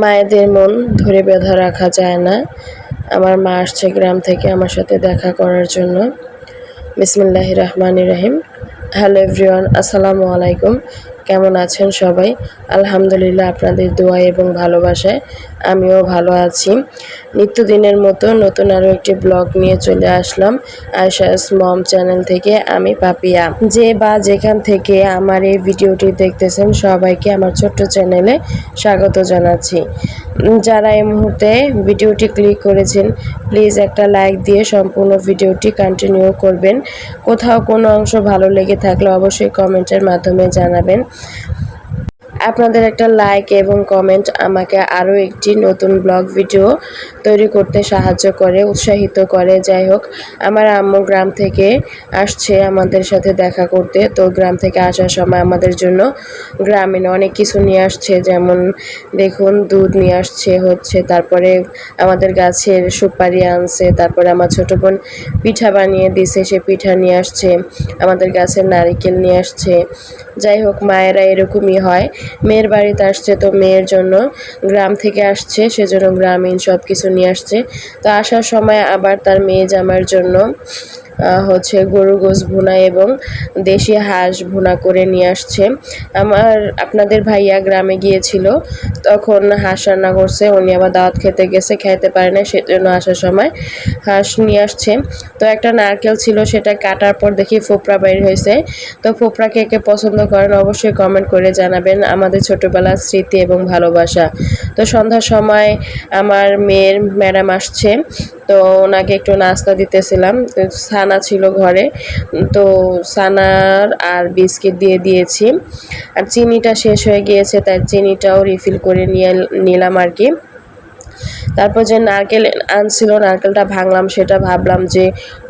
মায়েদের মন ধরে বেঁধা রাখা যায় না। আমার মা আসছে গ্রাম থেকে আমার সাথে দেখা করার জন্য। বিসমিল্লাহ রহমান রহিম। হ্যালো এভরিওয়ান, আসসালামু আলাইকুম। কেমন আছেন সবাই? আলহামদুলিল্লাহ আপনাদের দোয়া এবং ভালোবাসায় আমিও ভালো আছি। নিত্যদিনের মতো নতুন আরও একটি ব্লগ নিয়ে চলে আসলাম আয়সাস মম চ্যানেল থেকে, আমি পাপিয়া। যে বা যেখান থেকে আমার এই ভিডিওটি দেখতেছেন, সবাইকে আমার ছোট্ট চ্যানেলে স্বাগত জানাচ্ছি। যারা এই মুহূর্তে ভিডিওটি ক্লিক করেছেন প্লিজ একটা লাইক দিয়ে সম্পূর্ণ ভিডিওটি কন্টিনিউ করবেন। কোথাও কোনো অংশ ভালো লেগে থাকলে অবশ্যই কমেন্টের মাধ্যমে জানাবেন। আপনাদের একটা লাইক এবং কমেন্ট আমাকে আরও একটি নতুন ব্লগ ভিডিও তৈরি করতে সাহায্য করে, উৎসাহিত করে। যাই হোক, আমার আম্মু গ্রাম থেকে আসছে আমাদের সাথে দেখা করতে। তো গ্রাম থেকে আসার সময় আমাদের জন্য গ্রামীণ অনেক কিছু নিয়ে আসছে। যেমন দেখুন, দুধ নিয়ে আসছে, হচ্ছে তারপরে আমাদের গাছের সুপারি আনছে, তারপরে আমার ছোটো বোন পিঠা বানিয়ে দিছে, সে পিঠা নিয়ে আসছে। আমাদের গাছের নারিকেল নিয়ে আসছে। যাই হোক, মায়েরা এরকমই হয়। মেয়ের বাড়িতে আসছে, তো মেয়ের জন্য গ্রাম থেকে আসছে, সেজন্য গ্রামীণ সব কিছু নিয়ে আসছে। তো আসার সময় আবার তার মেয়ে জামার জন্য হচ্ছে গরু গোস ভুনা এবং দেশি হাঁস ভুনা করে নিয়ে আসছে। আমার আপনাদের ভাইয়া গ্রামে গিয়েছিল, তখন হাঁস রান্না করছে, উনি আবার দাওয়াত খেতে গেছে, খাইতে পারে না সেজন্য আসার সময় হাঁস নিয়ে আসছে। তো একটা নারকেল ছিল, সেটা কাটার পর দেখি ফোপরা বাইর হয়েছে। তো ফোপরা কে কে পছন্দ করেন অবশ্যই কমেন্ট করে জানাবেন, আমাদের ছোটোবেলার স্মৃতি এবং ভালোবাসা। তো সন্ধ্যার সময় আমার মেয়ের ম্যাডাম আসছে, তো ওনাকে একটু নাস্তা দিতেছিলাম। সানা ছিল ঘরে। তো সানার আর বিস্কিট দিয়ে দিয়েছি। আর চিনিটা শেষ হয়ে গিয়েছে, তাই চিনিটাও রিফিল করে নিয়ে নিলাম আর কি। তারপর যে নারকেল আনছিল, নারকেলটা ভাঙলাম, সেটা ভাবলাম যে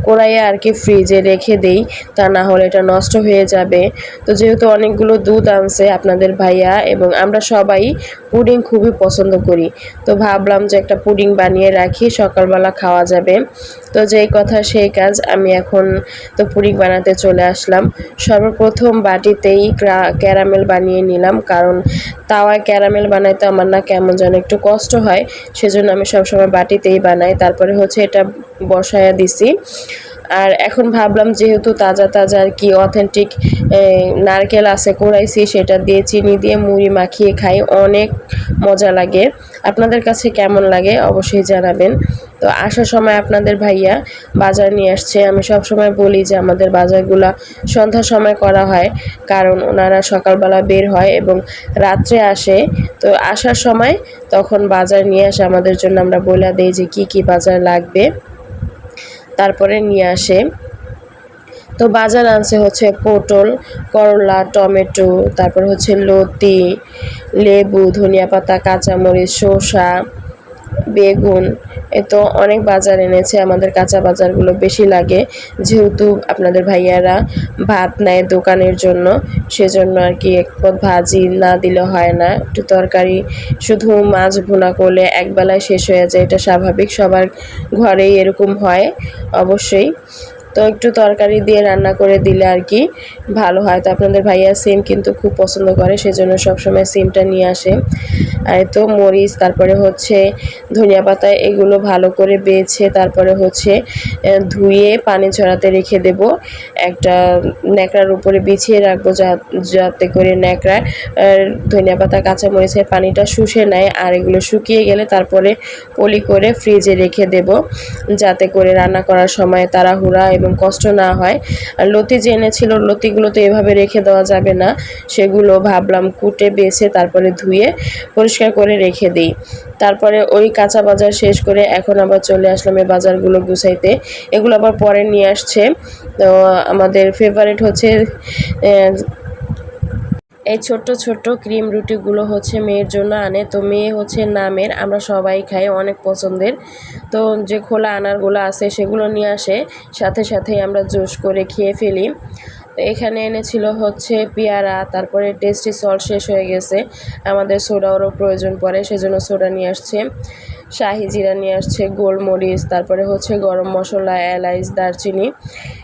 কড়াইয়ে আর কি ফ্রিজে রেখে দেই, তা না হলে এটা নষ্ট হয়ে যাবে। তো যেহেতু অনেকগুলো দুধ আনছে আপনাদের ভাইয়া এবং আমরা সবাই পুডিং খুবই পছন্দ করি, তো ভাবলাম যে একটা পুডিং বানিয়ে রাখি, সকালবেলা খাওয়া যাবে। তো যেই কথা সেই কাজ, আমি এখন তো পুডিং বানাতে চলে আসলাম। সর্বপ্রথম বাটিতেই ক্যারামেল বানিয়ে নিলাম, কারণ তাওয়ায় ক্যারামেল বানাইতে আমার না কেমন যেন একটু কষ্ট হয়। সেজন্য আমি সবসময় বাটিতেই বানাই। তারপরে হচ্ছে এটা বসায়া দিছি। আর এখন ভাবলাম যেহেতু তাজা তাজা আর কি অথেন্টিক নারকেল আছে কুড়াইছি সেটা দিয়ে চিনি দিয়ে মুড়ি মাখিয়ে খাই, অনেক মজা লাগে। আপনাদের কাছে কেমন লাগে অবশ্যই জানাবেন। তো আসার সময় আপনাদের ভাইয়া বাজার নিয়ে আসছে। আমি সব সময় বলি যে আমাদের বাজারগুলো সন্ধ্যার সময় করা হয়, কারণ ওনারা সকালবেলা বের হয় এবং রাত্রে আসে। তো আসার সময় তখন বাজার নিয়ে আসে, আমাদের জন্য আমরা বলে দিই যে কি কি বাজার লাগবে। তারপরে নিয়ে আসে। তো বাজার আনছে হচ্ছে পটল, করলা, টমেটো, তারপর হচ্ছে লতি, লেবু, ধনিয়া পাতা, কাঁচামরিচ, শসা। বেগুন, এ তো অনেক বাজার এনেছে, আমাদের কাঁচা বাজারগুলো বেশি লাগে। যেহেতু আপনাদের ভাইয়ারা ভাত নেয় দোকানের জন্য, সেজন্য আর কি এক পদ ভাজি না দিলে হয় না। একটু তরকারি, শুধু মাছ ভুনা করলে একবেলায় শেষ হয়ে যায়, এটা স্বাভাবিক। সবার ঘরেই এরকম হয়, অবশ্যই। তো একটু তরকারি দিয়ে রান্না করে দিলে আর কি ভালো হয়। তো আপনাদের ভাইয়া সিম কিন্তু খুব পছন্দ করে, সেজন্য সবসময় সিমটা নিয়ে আসে। আর তো মরিচ, তারপরে হচ্ছে ধনিয়া পাতা, এগুলো ভালো করে বেছে তারপরে হচ্ছে ধুয়ে পানি ঝরাতে রেখে দেব। একটা ন্যাকড়ার উপরে বিছিয়ে রাখব যাতে করে ন্যাকড়া ধনিয়া পাতা, কাঁচা মরিচের পানিটা শুষে নেয় আর এগুলো শুকিয়ে গেলে তারপরে পলি করে ফ্রিজে রেখে দেব। যাতে করে রান্না করার সময় তাড়াহুড়া এবং কষ্ট না হয়। আর লতি যে এনেছিল, লতিগুলো তো এভাবে রেখে দেওয়া যাবে না। সেগুলো ভাবলাম কুটে, বেছে, তারপরে ধুয়ে পরিষ্কার করে রেখে দিই। তারপরে ওই কাঁচা বাজার শেষ করে এখন আবার চলে আসলাম এই বাজারগুলো গুছাইতে। এগুলো আবার পরে নিয়ে আসছে। তো আমাদের ফেভারিট হচ্ছে এই ছোট্ট ছোট্ট ক্রিম রুটিগুলো হচ্ছে মেয়ের জন্য আনে। তো মেয়ে হচ্ছে নামের, আমরা সবাই খাই অনেক পছন্দের। তো যে খোলা আনারগুলো আছে সেগুলো নিয়ে আসে, সাথে সাথেই আমরা জুস করে খেয়ে ফেলি। তো এখানে এনেছিল হচ্ছে পেয়ারা, তারপরে টেস্টি সল্ট শেষ হয়ে গেছে। আমাদের সোডারও প্রয়োজন পড়ে, সেজন্য সোডা নিয়ে আসছে। শাহি জিরা নিয়ে আসছে, গোলমরিচ, তারপরে হচ্ছে গরম মশলা, এলাইচ, দারচিনি,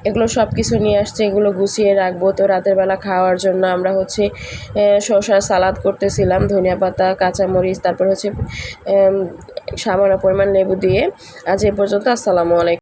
এগুলো সব কিছু নিয়ে আসছে, এগুলো গুছিয়ে রাখব। তো রাতের বেলা খাওয়ার জন্য আমরা হচ্ছে শসার সালাদ করতেছিলাম, ধনিয়া পাতা, কাঁচামরিচ, তারপর হচ্ছে সামান্য পরিমাণ লেবু দিয়ে। আজ এ পর্যন্ত আসসালামু আলাইকুম।